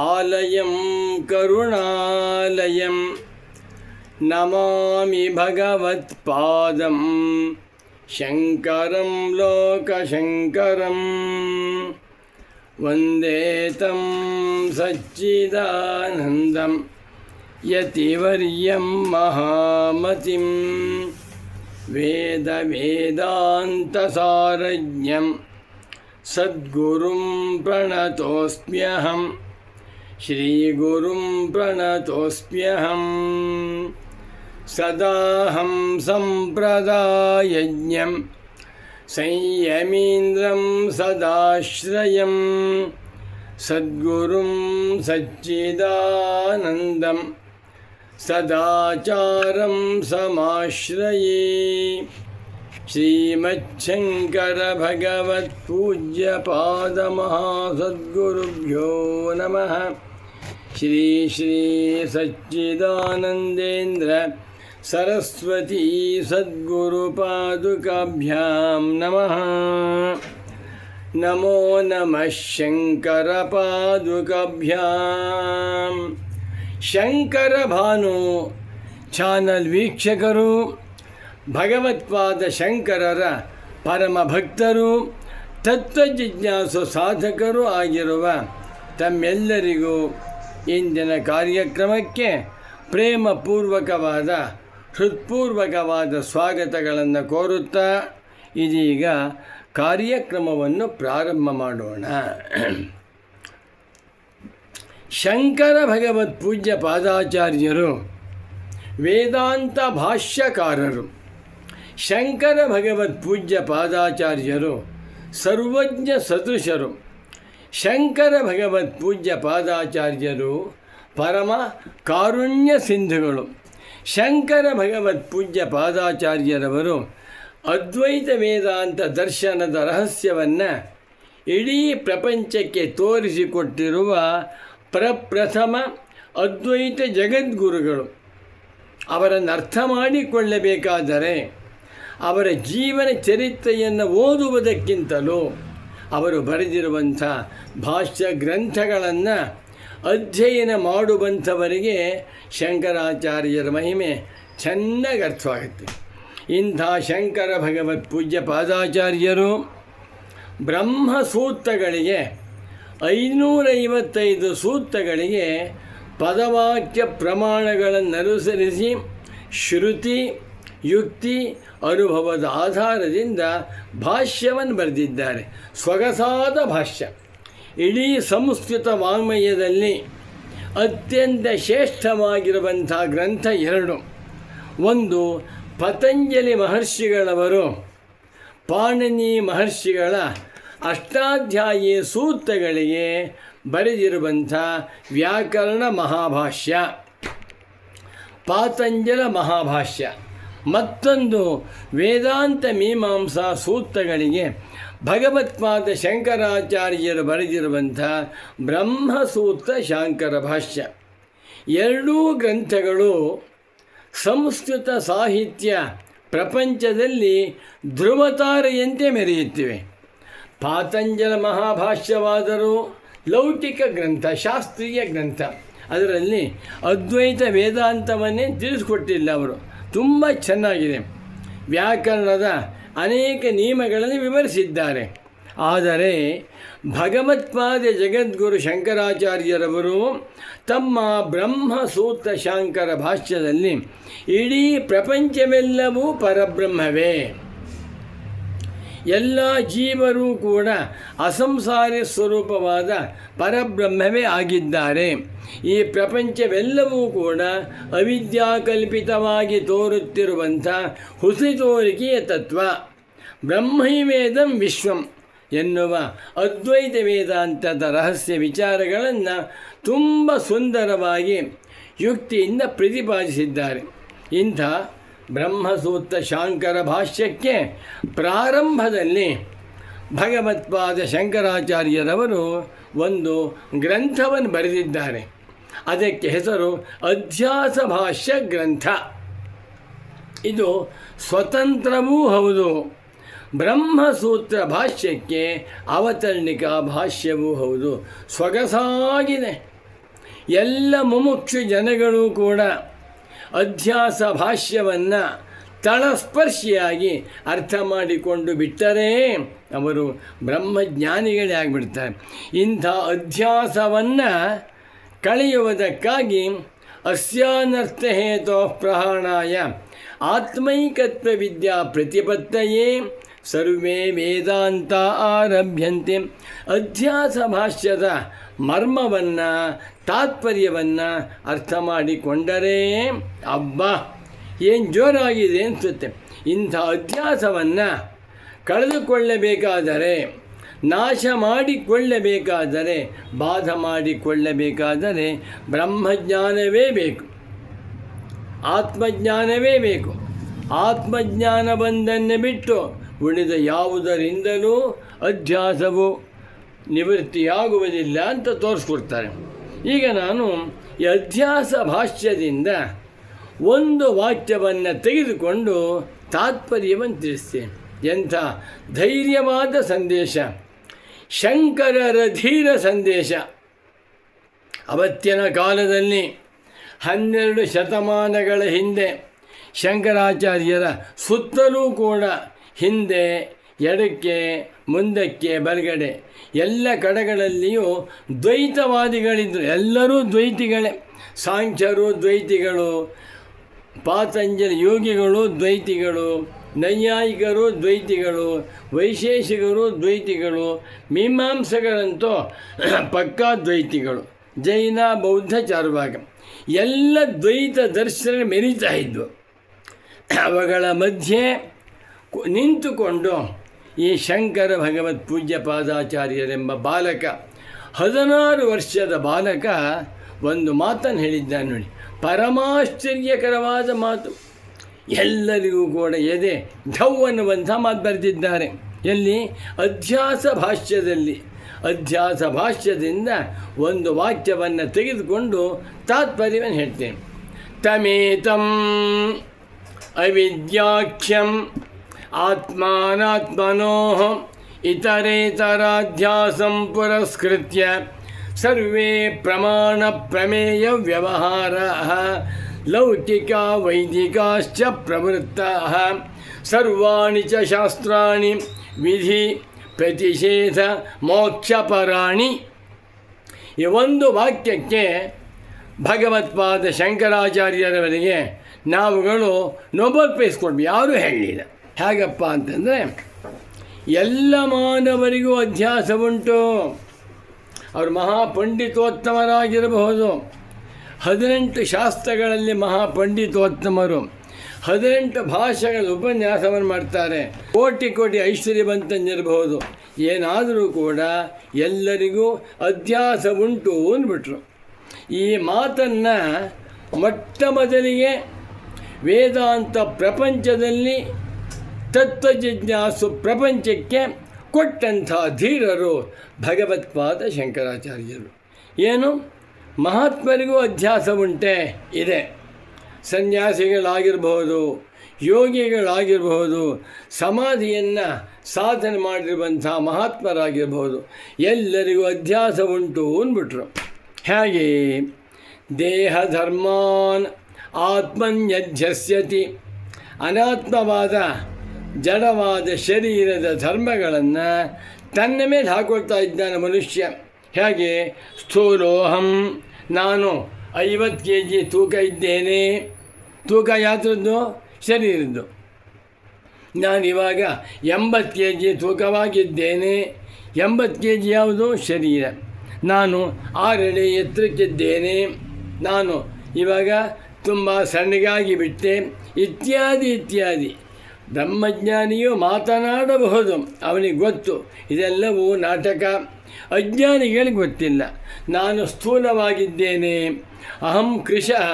आलयं करुणालयं नमामि भगवत्पादं शङ्करं लोकशङ्करं वन्दे तं सच्चिदानन्दं यतिवर्यं महामतिं वेदवेदान्तसारज्ञं सद्गुरुं प्रणतोऽस्म्यहम् श्रीगुरुं प्रणतोऽस्म्यहं सदाहं सम्प्रदायज्ञं संयमीन्द्रं सदाश्रयं सद्गुरुं सच्चिदानन्दं सदाचारं समाश्रये श्रीमच्छङ्करभगवत्पूज्यपादमहासद्गुरुभ्यो नमः श्री श्री सच्चिदानन्देन्द्र सरस्वती सद्गुरुपादुकाभ्यां नमः नमो नमः शङ्करपादुकाभ्यां ಶಂಕರಭಾನು ಚಾನಲ್ ವೀಕ್ಷಕರು ಭಗವತ್ಪಾದ ಶಂಕರರ ಪರಮ ಭಕ್ತರು ತತ್ವಜಿಜ್ಞಾಸು ಸಾಧಕರು ಆಗಿರುವ ತಮ್ಮೆಲ್ಲರಿಗೂ ಇಂದಿನ ಕಾರ್ಯಕ್ರಮಕ್ಕೆ ಪ್ರೇಮಪೂರ್ವಕವಾದ, ಹೃತ್ಪೂರ್ವಕವಾದ ಸ್ವಾಗತಗಳನ್ನು ಕೋರುತ್ತಾ ಇದೀಗ ಕಾರ್ಯಕ್ರಮವನ್ನು ಪ್ರಾರಂಭ ಮಾಡೋಣ. ಶಂಕರ ಭಗವತ್ ಪೂಜ್ಯ ಪಾದಾಚಾರ್ಯರು, ವೇದಾಂತ ಭಾಷ್ಯಕಾರರು, ಶಂಕರ ಭಗವತ್ ಪೂಜ್ಯ ಪಾದಾಚಾರ್ಯರು, ಸರ್ವಜ್ಞ ಸದೃಶರು ಶಂಕರ ಭಗವತ್ ಪೂಜ್ಯ ಪಾದಾಚಾರ್ಯರು ಪರಮ ಕಾರುಣ್ಯ ಸಿಂಧುಗಳು. ಶಂಕರ ಭಗವತ್ ಪೂಜ್ಯ ಪಾದಾಚಾರ್ಯರವರು ಅದ್ವೈತ ವೇದಾಂತ ದರ್ಶನದ ರಹಸ್ಯವನ್ನು ಇಡೀ ಪ್ರಪಂಚಕ್ಕೆ ತೋರಿಸಿಕೊಟ್ಟಿರುವ ಪ್ರಪ್ರಥಮ ಅದ್ವೈತ ಜಗದ್ಗುರುಗಳು. ಅವರನ್ನು ಅರ್ಥ ಮಾಡಿಕೊಳ್ಳಬೇಕಾದರೆ ಅವರ ಜೀವನ ಚರಿತ್ರೆಯನ್ನು ಓದುವುದಕ್ಕಿಂತಲೂ ಅವರು ಬರೆದಿರುವಂಥ ಭಾಷ್ಯ ಗ್ರಂಥಗಳನ್ನು ಅಧ್ಯಯನ ಮಾಡುವಂಥವರಿಗೆ ಶಂಕರಾಚಾರ್ಯರ ಮಹಿಮೆ ಚೆನ್ನಾಗಿ ಅರ್ಥವಾಗುತ್ತೆ. ಇಂಥ ಶಂಕರ ಭಗವತ್ ಪೂಜ್ಯ ಪಾದಾಚಾರ್ಯರು ಬ್ರಹ್ಮಸೂತ್ರಗಳಿಗೆ, ಐನೂರೈವತ್ತೈದು ಸೂತ್ರಗಳಿಗೆ ಪದವಾಕ್ಯ ಪ್ರಮಾಣಗಳನ್ನು ಅನುಸರಿಸಿ ಶ್ರುತಿ ಯುಕ್ತಿ ಅನುಭವದ ಆಧಾರದಿಂದ ಭಾಷ್ಯವನ್ನು ಬರೆದಿದ್ದಾರೆ. ಸೊಗಸಾದ ಭಾಷ್ಯ. ಇಡೀ ಸಂಸ್ಕೃತ ವಾಂಗ್ಮಯದಲ್ಲಿ ಅತ್ಯಂತ ಶ್ರೇಷ್ಠವಾಗಿರುವಂಥ ಗ್ರಂಥ ಎರಡು. ಒಂದು, ಪತಂಜಲಿ ಮಹರ್ಷಿಗಳವರು ಪಾಣಿನಿ ಮಹರ್ಷಿಗಳ ಅಷ್ಟಾಧ್ಯಾಯಿ ಸೂತ್ರಗಳಿಗೆ ಬರೆದಿರುವಂಥ ವ್ಯಾಕರಣ ಮಹಾಭಾಷ್ಯ. ಪಾತಂಜಲ ಮಹಾಭಾಷ್ಯ. ಮತ್ತೊಂದು ವೇದಾಂತ ಮೀಮಾಂಸಾ ಸೂತ್ರಗಳಿಗೆ ಭಗವತ್ಪಾದ ಶಂಕರಾಚಾರ್ಯರು ಬರೆದಿರುವಂಥ ಬ್ರಹ್ಮಸೂತ್ರ ಶಾಂಕರ ಭಾಷ್ಯ. ಎರಡೂ ಗ್ರಂಥಗಳು ಸಂಸ್ಕೃತ ಸಾಹಿತ್ಯ ಪ್ರಪಂಚದಲ್ಲಿ ಧ್ರುವತಾರೆಯಂತೆ ಮೆರೆಯುತ್ತಿವೆ. ಪಾತಂಜಲ ಮಹಾಭಾಷ್ಯವಾದರೂ ಲೌಕಿಕ ಗ್ರಂಥ, ಶಾಸ್ತ್ರೀಯ ಗ್ರಂಥ. ಅದರಲ್ಲಿ ಅದ್ವೈತ ವೇದಾಂತವನ್ನೇ ತಿಳಿಸ್ಕೊಟ್ಟಿಲ್ಲ ಅವರು. ತುಂಬ ಚೆನ್ನಾಗಿದೆ. ವ್ಯಾಕರಣದ ಅನೇಕ ನಿಯಮಗಳನ್ನು ವಿವರಿಸಿದ್ದಾರೆ. ಆದರೆ ಭಗವತ್ಪಾದ ಜಗದ್ಗುರು ಶಂಕರಾಚಾರ್ಯರವರು ತಮ್ಮ ಬ್ರಹ್ಮಸೂತ್ರ ಶಾಂಕರ ಭಾಷ್ಯದಲ್ಲಿ ಇಡೀ ಪ್ರಪಂಚವೆಲ್ಲವೂ ಪರಬ್ರಹ್ಮವೇ. ಎಲ್ಲ ಜೀವರು ಕೂಡ ಅಸಂಸಾರ ಸ್ವರೂಪವಾದ ಪರಬ್ರಹ್ಮವೇ ಆಗಿದ್ದಾರೆ. ಈ ಪ್ರಪಂಚವೆಲ್ಲವೂ ಕೂಡ ಅವಿದ್ಯಾಕಲ್ಪಿತವಾಗಿ ತೋರುತ್ತಿರುವಂಥ ಹುಸಿ ತೋರಿಕೆಯ ತತ್ವ ಬ್ರಹ್ಮೈವೇದಂ ವಿಶ್ವಂ ಎನ್ನುವ ಅದ್ವೈತ ವೇದಾಂತದ ರಹಸ್ಯ ವಿಚಾರಗಳನ್ನು ತುಂಬ ಸುಂದರವಾಗಿ ಯುಕ್ತಿಯಿಂದ ಪ್ರತಿಪಾದಿಸಿದ್ದಾರೆ. ಇಂಥ ಬ್ರಹ್ಮಸೂತ್ರ ಶಾಂಕರ ಭಾಷ್ಯಕ್ಕೆ ಪ್ರಾರಂಭದಲ್ಲಿ ಭಗವತ್ಪಾದ ಶಂಕರಾಚಾರ್ಯರವರು ಒಂದು ಗ್ರಂಥವನ್ನು ಬರೆದಿದ್ದಾರೆ. ಅದಕ್ಕೆ ಹೆಸರು ಅಧ್ಯಾಸ ಭಾಷ್ಯ ಗ್ರಂಥ. ಇದು ಸ್ವತಂತ್ರವೂ ಹೌದು. ಬ್ರಹ್ಮಸೂತ್ರ ಭಾಷ್ಯಕ್ಕೆ ಅವತರಣಿಕಾ ಭಾಷ್ಯವೂ ಹೌದು. ಸೊಗಸಾಗಿದೆ. ಎಲ್ಲ ಮುಮುಕ್ಷು ಜನಗಳು ಕೂಡ ಅಧ್ಯಾಸ ಭಾಷ್ಯವನ್ನು ತಳಸ್ಪರ್ಶಿಯಾಗಿ ಅರ್ಥ ಮಾಡಿಕೊಂಡು ಬಿಟ್ಟರೆ ಅವರು ಬ್ರಹ್ಮಜ್ಞಾನಿಗಳೇ ಆಗಿಬಿಡ್ತಾರೆ. ಇಂಥ ಅಧ್ಯಾಸವನ್ನು ಕಳೆಯುವುದಕ್ಕಾಗಿ ಅಸ್ಯಾನರ್ಥ ಹೇತೋ ಪ್ರಹಾಣಾಯ ಆತ್ಮೈಕತ್ವ ವಿದ್ಯಾ ಪ್ರತಿಪತ್ತಯೇ ಸರ್ವೇ ವೇದಾಂತ ಆರಭ್ಯಂತೆ. ಅಧ್ಯಾಸ ಭಾಷ್ಯದ ಮರ್ಮವನ್ನು ತಾತ್ಪರ್ಯವನ್ನು ಅರ್ಥ ಮಾಡಿಕೊಂಡರೇ, ಅಬ್ಬ, ಏನು ಜೋರಾಗಿದೆ ಅನಿಸುತ್ತೆ ಇಂಥ ಅಧ್ಯಾಸವನ್ನು ಕಳೆದುಕೊಳ್ಳಬೇಕಾದರೆ, ನಾಶ ಮಾಡಿಕೊಳ್ಳಬೇಕಾದರೆ, ಬಾಧ ಮಾಡಿಕೊಳ್ಳಬೇಕಾದರೆ ಬ್ರಹ್ಮಜ್ಞಾನವೇ ಬೇಕು. ಆತ್ಮಜ್ಞಾನವೇ ಬೇಕು. ಆತ್ಮಜ್ಞಾನ ಬಂದನ್ನು ಬಿಟ್ಟು ಉಳಿದ ಯಾವುದರಿಂದಲೂ ಅಧ್ಯಾಸವು ನಿವೃತ್ತಿಯಾಗುವುದಿಲ್ಲ ಅಂತ ತೋರಿಸ್ಕೊಡ್ತಾರೆ. ಈಗ ನಾನು ಅಧ್ಯಾಸ ಭಾಷ್ಯದಿಂದ ಒಂದು ವಾಕ್ಯವನ್ನು ತೆಗೆದುಕೊಂಡು ತಾತ್ಪರ್ಯವನ್ನು ತಿಳಿಸ್ತೇನೆ. ಎಂಥ ಧೈರ್ಯವಾದ ಸಂದೇಶ, ಶಂಕರರ ಧೀರ ಸಂದೇಶ. ಅವತ್ತಿನ ಕಾಲದಲ್ಲಿ ಹನ್ನೆರಡು ಶತಮಾನಗಳ ಹಿಂದೆ ಶಂಕರಾಚಾರ್ಯರ ಸುತ್ತಲೂ ಕೂಡ ಹಿಂದೆ, ಎಡಕ್ಕೆ, ಮುಂದಕ್ಕೆ, ಬಲಗಡೆ ಎಲ್ಲ ಕಡೆಗಳಲ್ಲಿಯೂ ದ್ವೈತವಾದಿಗಳಿದ್ದರು ಎಲ್ಲರೂ ದ್ವೈತಿಗಳೇ. ಸಾಂಖ್ಯರು ದ್ವೈತಿಗಳು, ಪಾತಂಜಲಿ ಯೋಗಿಗಳು ದ್ವೈತಿಗಳು, ನೈಯಾಯಿಕರು ದ್ವೈತಿಗಳು, ವೈಶೇಷಿಕರು ದ್ವೈತಿಗಳು, ಮೀಮಾಂಸಕರಂತೂ ಪಕ್ಕಾ ದ್ವೈತಿಗಳು. ಜೈನ, ಬೌದ್ಧ ಚಾರ್ವಾಗ ಎಲ್ಲ ದ್ವೈತ ದರ್ಶನ ಮೆರೀತಾ ಇದ್ವು. ಅವುಗಳ ಮಧ್ಯೆ ನಿಂತುಕೊಂಡು ಈ ಶಂಕರ ಭಗವತ್ ಪೂಜ್ಯ ಪಾದಾಚಾರ್ಯರೆಂಬ ಬಾಲಕ, ಹದಿನಾರು ವರ್ಷದ ಬಾಲಕ ಒಂದು ಮಾತನ್ನು ಹೇಳಿದ್ದಾನೆ ನೋಡಿ. ಪರಮಾಶ್ಚರ್ಯಕರವಾದ ಮಾತು. ಎಲ್ಲರಿಗೂ ಕೂಡ ಎದೆ, ಧೌ ಅನ್ನುವಂಥ ಮಾತು ಬರೆದಿದ್ದಾರೆ. ಎಲ್ಲಿ? ಅಧ್ಯಾಸ ಭಾಷ್ಯದಲ್ಲಿ. ಅಧ್ಯಾಸ ಭಾಷ್ಯದಿಂದ ಒಂದು ವಾಕ್ಯವನ್ನು ತೆಗೆದುಕೊಂಡು ತಾತ್ಪರ್ಯವನ್ನು ಹೇಳ್ತೇನೆ. ತಮೇತಂ ಅವಿದ್ಯಾಖ್ಯಂ ಆತ್ಮಾನಾತ್ಮನೋ ಇತರೇತರಾಧ್ಯಾಸಂ ಪುರಸ್ಕೃತ್ಯ ಸರ್ವೇ ಪ್ರಮಾಣ ಪ್ರಮೇಯ ವ್ಯವಹಾರ ಲೌಕಿಕ ವೈದಿಕಾಶ್ಚ ಪ್ರವೃತ್ತ ಸರ್ವಾಣಿ ಚ ಶಾಸ್ತ್ರಾಣಿ ವಿಧಿ ಪ್ರತಿಷೇಧ ಮೋಕ್ಷಪರಾಣಿ ಈ ಒಂದು ವಾಕ್ಯಕ್ಕೆ ಭಗವತ್ಪಾದ ಶಂಕರಾಚಾರ್ಯರವರಿಗೆ ನಾವುಗಳು ನೋಬಲ್ ಪ್ರೈಸ್ ಕೊಡ್ಬೇಕು, ಯಾರೂ ಹೇಳಲಿಲ್ಲ. ಹೇಗಪ್ಪ ಅಂತಂದರೆ, ಎಲ್ಲ ಮಾನವರಿಗೂ ಅಧ್ಯಾಸ ಉಂಟು ಅವರು ಮಹಾಪಂಡಿತೋತ್ತಮರಾಗಿರಬಹುದು. ಹದಿನೆಂಟು ಶಾಸ್ತ್ರಗಳಲ್ಲಿ ಮಹಾಪಂಡಿತೋತ್ತಮರು. ಹದಿನೆಂಟು ಭಾಷೆಗಳ ಉಪನ್ಯಾಸವನ್ನು ಮಾಡ್ತಾರೆ. ಕೋಟಿ ಕೋಟಿ ಐಶ್ವರ್ಯವಂತನಿರಬಹುದು ಏನಾದರೂ ಕೂಡ ಎಲ್ಲರಿಗೂ ಅಧ್ಯಾಸ ಉಂಟು ಅಂದ್ಬಿಟ್ರು. ಈ ಮಾತನ್ನು ಮೊಟ್ಟ ಮೊದಲಿಗೆ ವೇದಾಂತ ಪ್ರಪಂಚದಲ್ಲಿ ತತ್ವಜಿಜ್ಞಾಸು ಪ್ರಪಂಚಕ್ಕೆ ಕೊಟ್ಟಂಥ ಧೀರರು ಭಗವತ್ಪಾದ ಶಂಕರಾಚಾರ್ಯರು. ಏನು? ಮಹಾತ್ಮರಿಗೂ ಅಧ್ಯಾಸ ಉಂಟೆ, ಇದೆ. ಸನ್ಯಾಸಿಗಳಾಗಿರಬಹುದು, ಯೋಗಿಗಳಾಗಿರಬಹುದು, ಸಮಾಧಿಯನ್ನು ಸಾಧನೆ ಮಾಡಿರುವಂಥ ಮಹಾತ್ಮರಾಗಿರಬಹುದು, ಎಲ್ಲರಿಗೂ ಅಧ್ಯಾಸ ಉಂಟು ಅಂದ್ಬಿಟ್ರು. ಹೇಗೆ? ದೇಹಧರ್ಮಾನ್ ಆತ್ಮನ್ಯಧ್ಯಸ್ಯತಿ ಅನಾತ್ಮವಾದ ಜಡವಾದ ಶರೀರದ ಧರ್ಮಗಳನ್ನು ತನ್ನ ಮೇಲೆ ಹಾಕೊಳ್ತಾ ಇದ್ದಾನೆ ಮನುಷ್ಯ. ಹೇಗೆ? ಸ್ಥೂಲೋಹಂ. ನಾನು ಐವತ್ತು ಕೆ ಜಿ ತೂಕ ಇದ್ದೇನೆ. ತೂಕ ಯಾತ್ರದ್ದು ಶರೀರದ್ದು. ನಾನಿವಾಗ ಎಂಬತ್ತು ಕೆ ಜಿ ತೂಕವಾಗಿದ್ದೇನೆ. ಎಂಬತ್ತು ಕೆ ಜಿ ಯಾವುದು? ಶರೀರ. ನಾನು ಆರಡಿ ಎತ್ತರಕ್ಕಿದ್ದೇನೆ. ನಾನು ಇವಾಗ ತುಂಬ ಸಣ್ಣಗಾಗಿ ಬಿಟ್ಟೆ ಇತ್ಯಾದಿ ಇತ್ಯಾದಿ. ಬ್ರಹ್ಮಜ್ಞಾನಿಯು ಮಾತನಾಡಬಹುದು. ಅವನಿಗೆ ಗೊತ್ತು. ಇದೆಲ್ಲವೂ ನಾಟಕ. ಅಜ್ಞಾನಿಗಳಿಗೆ ಗೊತ್ತಿಲ್ಲ. ನಾನು ಸ್ಥೂಲವಾಗಿದ್ದೇನೆ. ಅಹಂ ಕೃಶಃ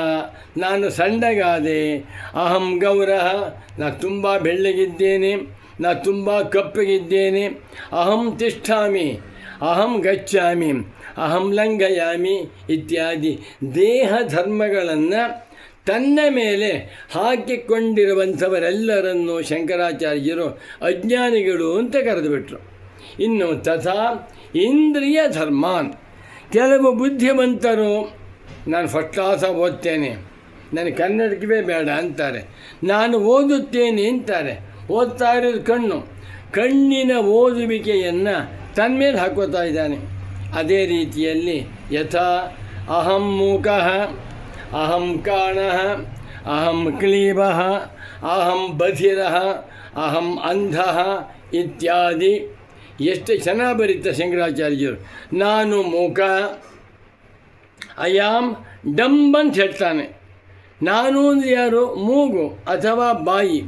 ನಾನು ಸಣ್ಣಗಾದೆ. ಅಹಂ ಗೌರಹ ನಾನು ತುಂಬ ಬೆಳ್ಳಗಿದ್ದೇನೆ. ನಾನು ತುಂಬ ಕಪ್ಪಗಿದ್ದೇನೆ. ಅಹಂ ತಿಷ್ಠಾಮಿ. ಅಹಂ ಗಚ್ಚಾಮಿ ಅಹಂ ಲಂಘಯಾಮಿ ಇತ್ಯಾದಿ ದೇಹ ಧರ್ಮಗಳನ್ನು ತನ್ನ ಮೇಲೆ ಹಾಕಿಕೊಂಡಿರುವಂಥವರೆಲ್ಲರನ್ನು ಶಂಕರಾಚಾರ್ಯರು ಅಜ್ಞಾನಿಗಳು ಅಂತ ಕರೆದುಬಿಟ್ರು. ಇನ್ನು ತಥಾ ಇಂದ್ರಿಯ ಧರ್ಮಾನ್. ಕೆಲವು ಬುದ್ಧಿವಂತರು, ನಾನು ಫಸ್ಟ್ ಕ್ಲಾಸ ಓದ್ತೇನೆ, ನನಗೆ ಕನ್ನಡಕವೇ ಬೇಡ ಅಂತಾರೆ. ನಾನು ಓದುತ್ತೇನೆ ಅಂತಾರೆ. ಓದ್ತಾ ಇರೋದು ಕಣ್ಣು. ಕಣ್ಣಿನ ಓದುವಿಕೆಯನ್ನು ತನ್ಮೇಲೆ ಹಾಕೋತಾ ಇದ್ದಾನೆ. ಅದೇ ರೀತಿಯಲ್ಲಿ ಯಥಾ ಅಹಂ ಮೂಕಃ ಅಹಂ ಕಾಣಃ ಅಹಂ ಕ್ಲೀಬಃ ಅಹಂ ಬಧಿರಃ ಅಹಂ ಅಂಧಃ ಇತ್ಯಾದಿ ಎಷ್ಟು ಚೆನ್ನಾಗಿ ಬರೀತಾರೆ ಶಂಕರಾಚಾರ್ಯರು ನಾನು ಮೂಕ ಅಯಾಮ್ ಡಂಬ್ ಅಂತ ಹೇಳ್ತಾನೆ ನಾನು ಅಂದರೆ ಯಾರು ಮೂಗು ಅಥವಾ ಬಾಯಿ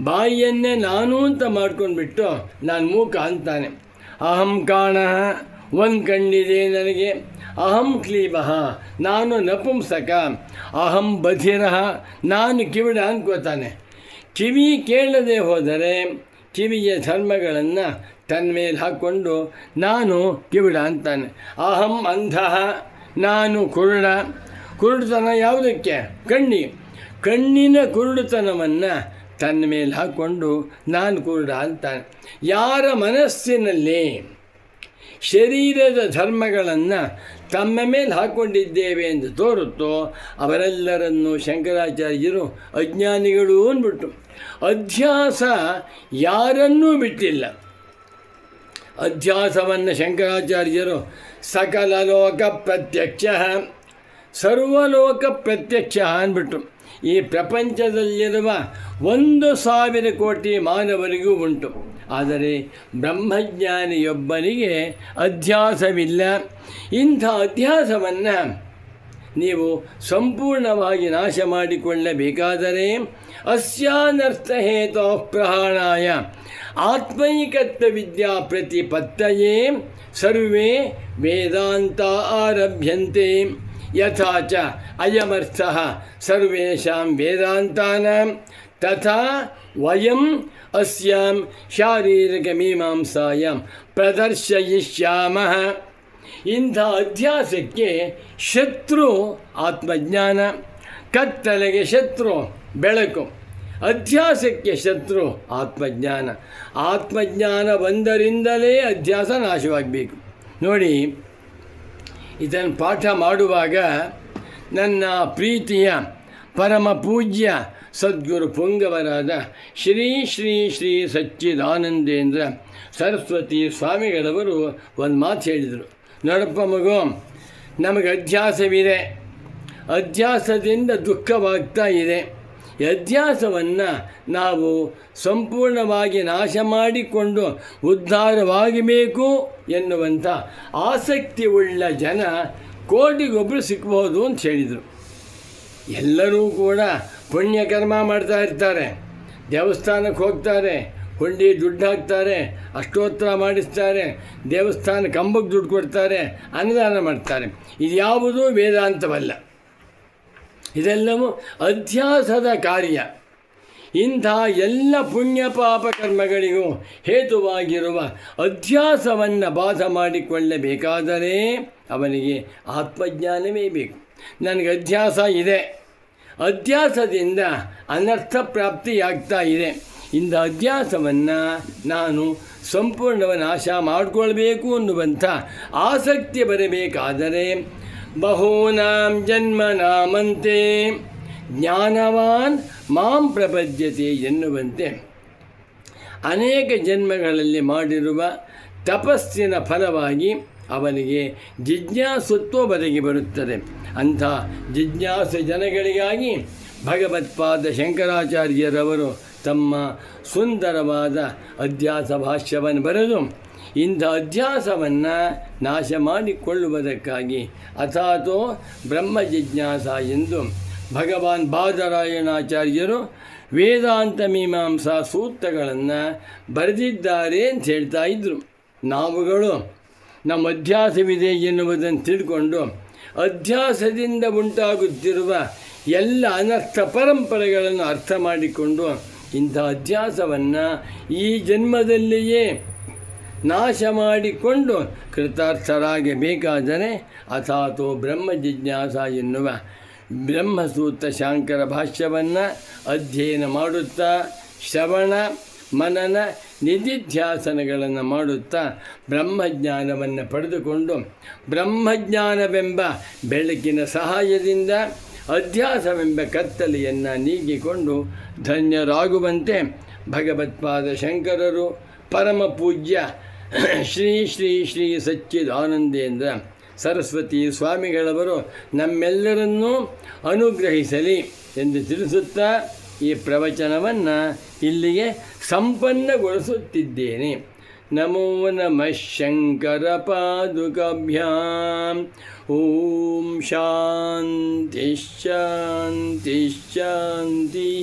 ಬಾಯಿಯನ್ನೇ ನಾನು ಅಂತ ಮಾಡ್ಕೊಂಡ್ಬಿಟ್ಟು ನಾನು ಮೂಕ ಅಂತಾನೆ. ಅಹಂ ಕಾಣ, ಒಂದು ಕಣ್ಣಿದೆ ನನಗೆ. ಅಹಂ ಕ್ಲೀಬಃ ನಾನು ನಪುಂಸಕ. ಅಹಂ ಬಧಿರ, ನಾನು ಕಿವಿಡ ಅನ್ಕೋತಾನೆ. ಕಿವಿ ಕೇಳದೆ ಹೋದರೆ ಕಿವಿಯ ಧರ್ಮಗಳನ್ನು ತನ್ನ ಮೇಲೆ ಹಾಕ್ಕೊಂಡು ನಾನು ಕಿವಿಡ ಅಂತಾನೆ. ಅಹಂ ಅಂಧ, ನಾನು ಕುರುಡ. ಕುರುಡುತನ ಯಾವುದಕ್ಕೆ? ಕಣ್ಣಿ. ಕಣ್ಣಿನ ಕುರುಡುತನವನ್ನು ತನ್ನ ಮೇಲೆ ಹಾಕ್ಕೊಂಡು ನಾನು ಕುರುಡ ಅಂತಾನೆ. ಯಾರ ಮನಸ್ಸಿನಲ್ಲಿ ಶರೀರದ ಧರ್ಮಗಳನ್ನು ತಮ್ಮ ಮೇಲೆ ಹಾಕ್ಕೊಂಡಿದ್ದೇವೆ ಎಂದು ತೋರುತ್ತೋ ಅವರೆಲ್ಲರನ್ನು ಶಂಕರಾಚಾರ್ಯರು ಅಜ್ಞಾನಿಗಳು ಅಂದ್ಬಿಟ್ಟು, ಅಧ್ಯಾಸ ಯಾರನ್ನೂ ಬಿಟ್ಟಿಲ್ಲ. ಅಧ್ಯಾಸವನ್ನು ಶಂಕರಾಚಾರ್ಯರು ಸಕಲ ಲೋಕ ಪ್ರತ್ಯಕ್ಷ, ಸರ್ವಲೋಕ ಪ್ರತ್ಯಕ್ಷ ಅಂದ್ಬಿಟ್ಟು ಈ ಪ್ರಪಂಚದಲ್ಲಿರುವ ಒಂದು ಸಾವಿರ ಕೋಟಿ ಮಾನವರಿಗೂ ಉಂಟು. ಆದರೆ ಬ್ರಹ್ಮಜ್ಞಾನಿಯೊಬ್ಬನಿಗೆ ಅಧ್ಯಾಸವಿಲ್ಲ. ಇಂಥ ಅಧ್ಯಾಸವನ್ನು ನೀವು ಸಂಪೂರ್ಣವಾಗಿ ನಾಶ ಮಾಡಿಕೊಳ್ಳಬೇಕಾದರೆ ಅಸ್ಯಾನರ್ಥಹೇತು ಪ್ರಹಾಣಾಯ ಆತ್ಮೈಕತ್ವ ವಿದ್ಯಾ ಪ್ರತಿಪತ್ತಯೇ ಸರ್ವೇ ವೇದಾಂತ ಆರಭ್ಯಂತೆ. ಯಥಾ ಅಯಮರ್ಥ ಸರ್ವೇಷಾಂ ವೇದಾಂತಾನಾಂ ತಥಾ ವಯಂ ಅಸ್ಯಾಂ ಶಾರೀರಿಕಮೀಮಾಂಸಾಯಾಂ ಪ್ರದರ್ಶಯಿಷ್ಯಾಮಃ ಇಂಥ ಅಧ್ಯಾಸಕ್ಕೆ ಶತ್ರು ಆತ್ಮಜ್ಞಾನ ಕತ್ತಲೆಗೆ ಶತ್ರು ಬೆಳಕು ಅಧ್ಯಾಸಕ್ಕೆ ಶತ್ರು ಆತ್ಮಜ್ಞಾನ ಆತ್ಮಜ್ಞಾನ ಒಂದರಿಂದಲೇ ಅಧ್ಯಾಸ ನಾಶವಾಗಬೇಕು ನೋಡಿ ಇದನ್ನು ಪಾಠ ಮಾಡುವಾಗ ನನ್ನ ಪ್ರೀತಿಯ ಪರಮ ಪೂಜ್ಯ ಸದ್ಗುರು ಪುಂಗವರಾದ ಶ್ರೀ ಶ್ರೀ ಶ್ರೀ ಸಚ್ಚಿದಾನಂದೇಂದ್ರ ಸರಸ್ವತಿ ಸ್ವಾಮಿಗಳವರು ಒಂದು ಮಾತು ಹೇಳಿದರು. ನೋಡಪ್ಪ ಮಗು, ನಮಗೆ ಅಧ್ಯಾಸವಿದೆ. ಅಧ್ಯಾಸದಿಂದ ದುಃಖವಾಗ್ತಾ ಇದೆ. ಈ ಅಧ್ಯಾಸವನ್ನು ನಾವು ಸಂಪೂರ್ಣವಾಗಿ ನಾಶ ಮಾಡಿಕೊಂಡು ಉದ್ಧಾರವಾಗಬೇಕು ಎನ್ನುವಂಥ ಆಸಕ್ತಿ ಉಳ್ಳ ಜನ ಕೋಟಿಗೊಬ್ಬರು ಸಿಕ್ಬೋದು ಅಂತ ಹೇಳಿದರು. ಎಲ್ಲರೂ ಕೂಡ ಪುಣ್ಯಕರ್ಮ ಮಾಡ್ತಾ ಇರ್ತಾರೆ. ದೇವಸ್ಥಾನಕ್ಕೆ ಹೋಗ್ತಾರೆ, ಹುಂಡಿ ದುಡ್ಡು ಹಾಕ್ತಾರೆ ಅಷ್ಟೋತ್ತರ ಮಾಡಿಸ್ತಾರೆ ದೇವಸ್ಥಾನ ಕಂಬಕ್ಕೆ ದುಡ್ಡು ಕೊಡ್ತಾರೆ, ಅನ್ನದಾನ ಮಾಡ್ತಾರೆ. ಇದು ಯಾವುದೂ ವೇದಾಂತವಲ್ಲ. ಇದೆಲ್ಲವೂ ಅಧ್ಯಾಸದ ಕಾರ್ಯ. ಇಂಥ ಎಲ್ಲ ಪುಣ್ಯ ಪಾಪ ಕರ್ಮಗಳಿಗೂ ಹೇತುವಾಗಿರುವ ಅಧ್ಯಾಸವನ್ನು ಬಾಧ ಮಾಡಿಕೊಳ್ಳಬೇಕಾದರೆ ಅವನಿಗೆ ಆತ್ಮಜ್ಞಾನವೇ ಬೇಕು. ನನಗೆ ಅಧ್ಯಾಸ ಇದೆ. ಅಧ್ಯಾಸದಿಂದ ಅನರ್ಥ ಪ್ರಾಪ್ತಿಯಾಗ್ತಾ ಇದೆ. ಇಂಥ ಅಧ್ಯಾಸವನ್ನು ನಾನು ಸಂಪೂರ್ಣವ ನಾಶ ಮಾಡಿಕೊಳ್ಬೇಕು ಅನ್ನುವಂಥ ಆಸಕ್ತಿ ಬರಬೇಕಾದರೆ ಬಹೂನಾಂ ಜನ್ಮ ನಾಮಂತೆ ಜ್ಞಾನವಾನ್ ಮಾಂ ಪ್ರಪದ್ಯತೆ ಎನ್ನುವಂತೆ. ಅನೇಕ ಜನ್ಮಗಳಲ್ಲಿ ಮಾಡಿರುವ ತಪಸ್ಸಿನ ಫಲವಾಗಿ ಅವನಿಗೆ ಜಿಜ್ಞಾಸುತ್ವ ಬದಗಿ ಬರುತ್ತದೆ. ಅಂಥ ಜಿಜ್ಞಾಸು ಜನಗಳಿಗಾಗಿ ಭಗವತ್ಪಾದ ಶಂಕರಾಚಾರ್ಯರವರು ತಮ್ಮ ಸುಂದರವಾದ ಅಧ್ಯಾಸ ಭಾಷ್ಯವನ್ನು ಬರೆದು ಇಂಥ ಅಧ್ಯಾಸವನ್ನು ನಾಶ ಮಾಡಿಕೊಳ್ಳುವುದಕ್ಕಾಗಿ ಅಥಾತೋ ಬ್ರಹ್ಮ ಜಿಜ್ಞಾಸ ಎಂದು ಭಗವಾನ್ ಬಾದರಾಯಣಾಚಾರ್ಯರು ವೇದಾಂತ ಮೀಮಾಂಸಾ ಸೂತ್ರಗಳನ್ನು ಬರೆದಿದ್ದಾರೆ ಅಂತ ಹೇಳ್ತಾ ಇದ್ದರು ನಾವುಗಳು ನಮ್ಮ ಅಧ್ಯಾಸವಿದೆ ಎನ್ನುವುದನ್ನು ತಿಳ್ಕೊಂಡು ಅಧ್ಯಾಸದಿಂದ ಉಂಟಾಗುತ್ತಿರುವ ಎಲ್ಲ ಅನರ್ಥ ಪರಂಪರೆಗಳನ್ನು ಅರ್ಥ ಮಾಡಿಕೊಂಡು ಇಂಥ ಅಧ್ಯಾಸವನ್ನು ಈ ಜನ್ಮದಲ್ಲಿಯೇ ನಾಶ ಮಾಡಿಕೊಂಡು ಕೃತಾರ್ಥರಾಗಬೇಕಾದರೆ ಅಥಾತೋ ಬ್ರಹ್ಮ ಜಿಜ್ಞಾಸ ಎನ್ನುವ ಬ್ರಹ್ಮಸೂತ್ರ ಶಾಂಕರ ಭಾಷ್ಯವನ್ನು ಅಧ್ಯಯನ ಮಾಡುತ್ತಾ ಶ್ರವಣ, ಮನನ, ನಿಧಿಧ್ಯಾಸನಗಳನ್ನು ಮಾಡುತ್ತಾ ಬ್ರಹ್ಮಜ್ಞಾನವನ್ನು ಪಡೆದುಕೊಂಡು ಬ್ರಹ್ಮಜ್ಞಾನವೆಂಬ ಬೆಳಕಿನ ಸಹಾಯದಿಂದ ಅಧ್ಯಾಸವೆಂಬ ಕತ್ತಲೆಯನ್ನು ನೀಗಿಕೊಂಡು ಧನ್ಯರಾಗುವಂತೆ ಭಗವತ್ಪಾದ ಶಂಕರರು ಪರಮ ಪೂಜ್ಯ ಶ್ರೀ ಶ್ರೀ ಶ್ರೀ ಸಚ್ಚಿದಾನಂದೇಂದ್ರ ಸರಸ್ವತಿ ಸ್ವಾಮಿಗಳವರು ನಮ್ಮೆಲ್ಲರನ್ನೂ ಅನುಗ್ರಹಿಸಲಿ ಎಂದು ತಿಳಿಸುತ್ತಾ ಈ ಪ್ರವಚನವನ್ನು ಇಲ್ಲಿಗೆ ಸಂಪನ್ನಗೊಳಿಸುತ್ತಿದ್ದೇನೆ. ನಮೋ ನಮಃ ಶಂಕರ ಪಾದುಕಭ್ಯಾಂ ಓಂ ಶಾಂತಿ ಶಾಂತಿ ಶಾಂತಿ